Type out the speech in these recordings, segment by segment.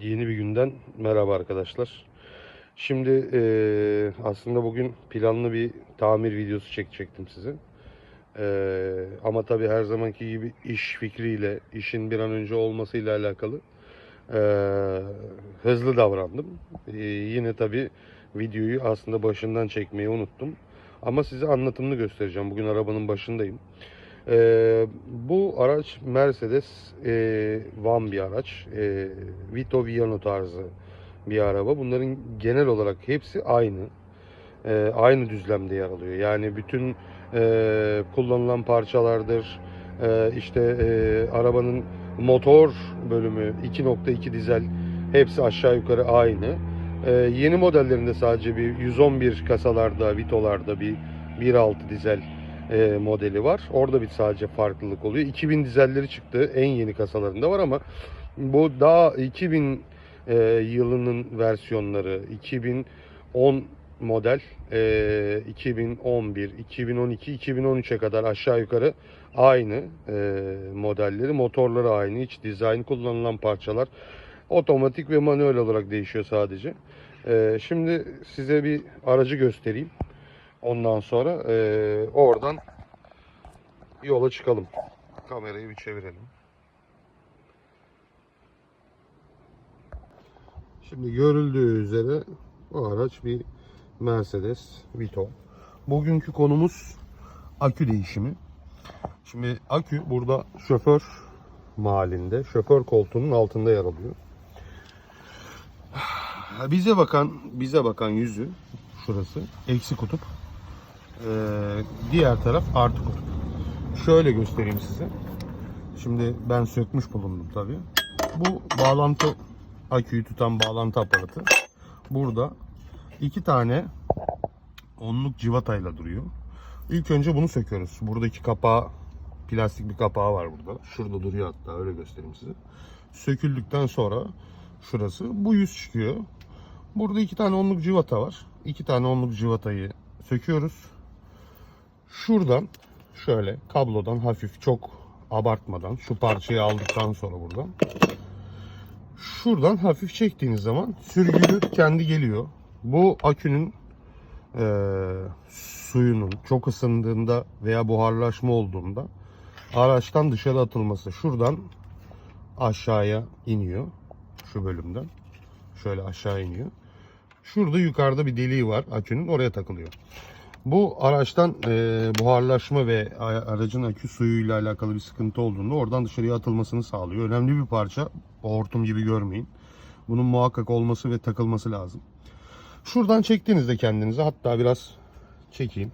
Yeni bir günden merhaba arkadaşlar. Şimdi eee, aslında bugün planlı bir tamir videosu çekecektim size. Eee, ama tabii her zamanki gibi iş fikriyle, işin bir an önce olmasıyla alakalı eee, hızlı davrandım. Eee, yine tabii videoyu aslında başından çekmeyi unuttum. Ama size anlatımını göstereceğim. Bugün arabanın başındayım. Ee, bu araç Mercedes e, van bir araç. E, Vito Viano tarzı bir araba. Bunların genel olarak hepsi aynı. E, aynı düzlemde yer alıyor. Yani bütün e, kullanılan parçalardır. E, işte e, arabanın motor bölümü 2.2 dizel hepsi aşağı yukarı aynı. E, yeni modellerinde sadece bir 111 kasalarda, Vito'larda bir 1.6 dizel e, modeli var. Orada bir sadece farklılık oluyor. 2000 dizelleri çıktı. En yeni kasalarında var ama bu daha 2000 e, yılının versiyonları 2010 model e, 2011, 2012, 2013'e kadar aşağı yukarı aynı e, modelleri. Motorları aynı. iç dizayn kullanılan parçalar otomatik ve manuel olarak değişiyor sadece. E, şimdi size bir aracı göstereyim. Ondan sonra eee, oradan yola çıkalım. Kamerayı bir çevirelim. Şimdi görüldüğü üzere bu araç bir Mercedes Vito. Bugünkü konumuz akü değişimi. Şimdi akü burada şoför mahallinde, şoför koltuğunun altında yer alıyor. Bize bakan, bize bakan yüzü şurası eksi kutup. Ee, diğer taraf artı kutup. Şöyle göstereyim size. Şimdi ben sökmüş bulundum tabii. Bu bağlantı aküyü tutan bağlantı aparatı. Burada iki tane onluk civatayla duruyor. İlk önce bunu söküyoruz. Buradaki kapağı plastik bir kapağı var burada. Şurada duruyor hatta öyle göstereyim size. Söküldükten sonra şurası bu yüz çıkıyor. Burada iki tane onluk civata var. İki tane onluk civatayı söküyoruz. Şuradan şöyle kablodan hafif çok abartmadan şu parçayı aldıktan sonra buradan şuradan hafif çektiğiniz zaman sürgülü kendi geliyor. Bu akünün eee, suyunun çok ısındığında veya buharlaşma olduğunda araçtan dışarı atılması şuradan aşağıya iniyor şu bölümden şöyle aşağı iniyor. Şurada yukarıda bir deliği var akünün oraya takılıyor. Bu araçtan e, buharlaşma ve aracın akü suyuyla alakalı bir sıkıntı olduğunda oradan dışarıya atılmasını sağlıyor. Önemli bir parça. Hortum gibi görmeyin. Bunun muhakkak olması ve takılması lazım. Şuradan çektiğinizde kendinize hatta biraz çekeyim.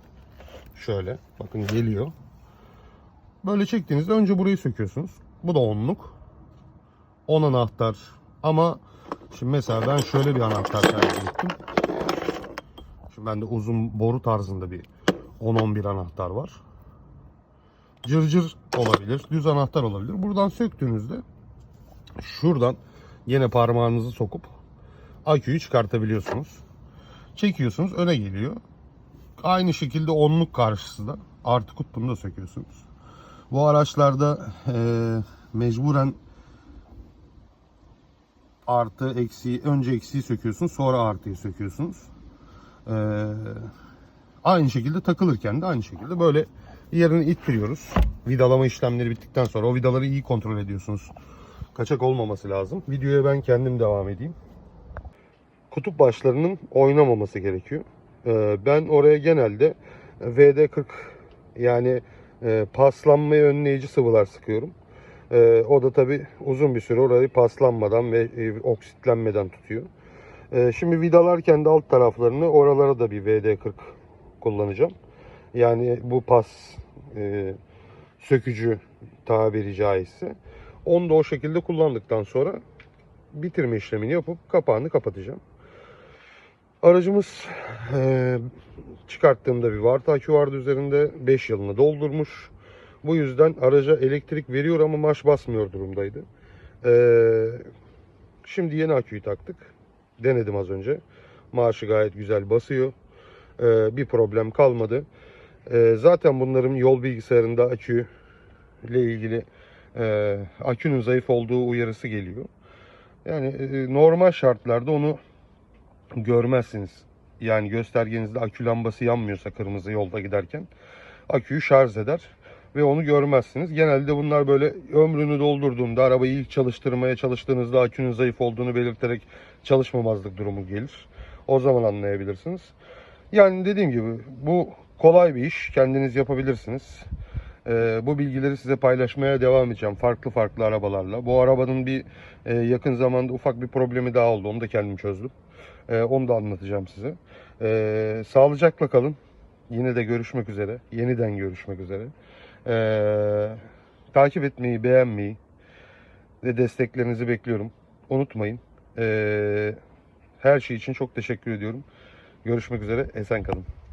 Şöyle bakın geliyor. Böyle çektiğinizde önce burayı söküyorsunuz. Bu da onluk. 10 anahtar ama şimdi mesela ben şöyle bir anahtar tercih ettim. Şimdi bende uzun boru tarzında bir 10-11 anahtar var. Cırcır olabilir, düz anahtar olabilir. Buradan söktüğünüzde şuradan yine parmağınızı sokup aküyü çıkartabiliyorsunuz. Çekiyorsunuz öne geliyor. Aynı şekilde onluk karşısı da artı kutbunu da söküyorsunuz. Bu araçlarda eee, mecburen artı eksiği önce eksiği söküyorsunuz sonra artıyı söküyorsunuz. Ee, aynı şekilde takılırken de aynı şekilde böyle yerini ittiriyoruz. Vidalama işlemleri bittikten sonra o vidaları iyi kontrol ediyorsunuz. Kaçak olmaması lazım. Videoya ben kendim devam edeyim. Kutup başlarının oynamaması gerekiyor. Ee, ben oraya genelde VD40 yani e, paslanmayı önleyici sıvılar sıkıyorum. Ee, o da tabi uzun bir süre orayı paslanmadan ve e, oksitlenmeden tutuyor. Ee, şimdi vidalarken de alt taraflarını oralara da bir VD40 kullanacağım. Yani bu pas e, sökücü tabiri caizse. Onu da o şekilde kullandıktan sonra bitirme işlemini yapıp kapağını kapatacağım. Aracımız e, çıkarttığımda bir Varta akü vardı üzerinde 5 yılını doldurmuş. Bu yüzden araca elektrik veriyor ama marş basmıyor durumdaydı. Ee, şimdi yeni aküyü taktık. Denedim az önce. Marşı gayet güzel basıyor. Ee, bir problem kalmadı. Ee, zaten bunların yol bilgisayarında akü ile ilgili e, akünün zayıf olduğu uyarısı geliyor. Yani e, normal şartlarda onu görmezsiniz. Yani göstergenizde akü lambası yanmıyorsa kırmızı yolda giderken aküyü şarj eder ve onu görmezsiniz. Genelde bunlar böyle ömrünü doldurduğunda arabayı ilk çalıştırmaya çalıştığınızda akünün zayıf olduğunu belirterek çalışmamazlık durumu gelir. O zaman anlayabilirsiniz. Yani dediğim gibi bu kolay bir iş. Kendiniz yapabilirsiniz. Ee, bu bilgileri size paylaşmaya devam edeceğim farklı farklı arabalarla. Bu arabanın bir e, yakın zamanda ufak bir problemi daha oldu. Onu da kendim çözdüm. Ee, onu da anlatacağım size. Ee, sağlıcakla kalın. Yine de görüşmek üzere. Yeniden görüşmek üzere. Ee, takip etmeyi, beğenmeyi ve desteklerinizi bekliyorum. Unutmayın. Ee, her şey için çok teşekkür ediyorum. Görüşmek üzere. Esen kalın.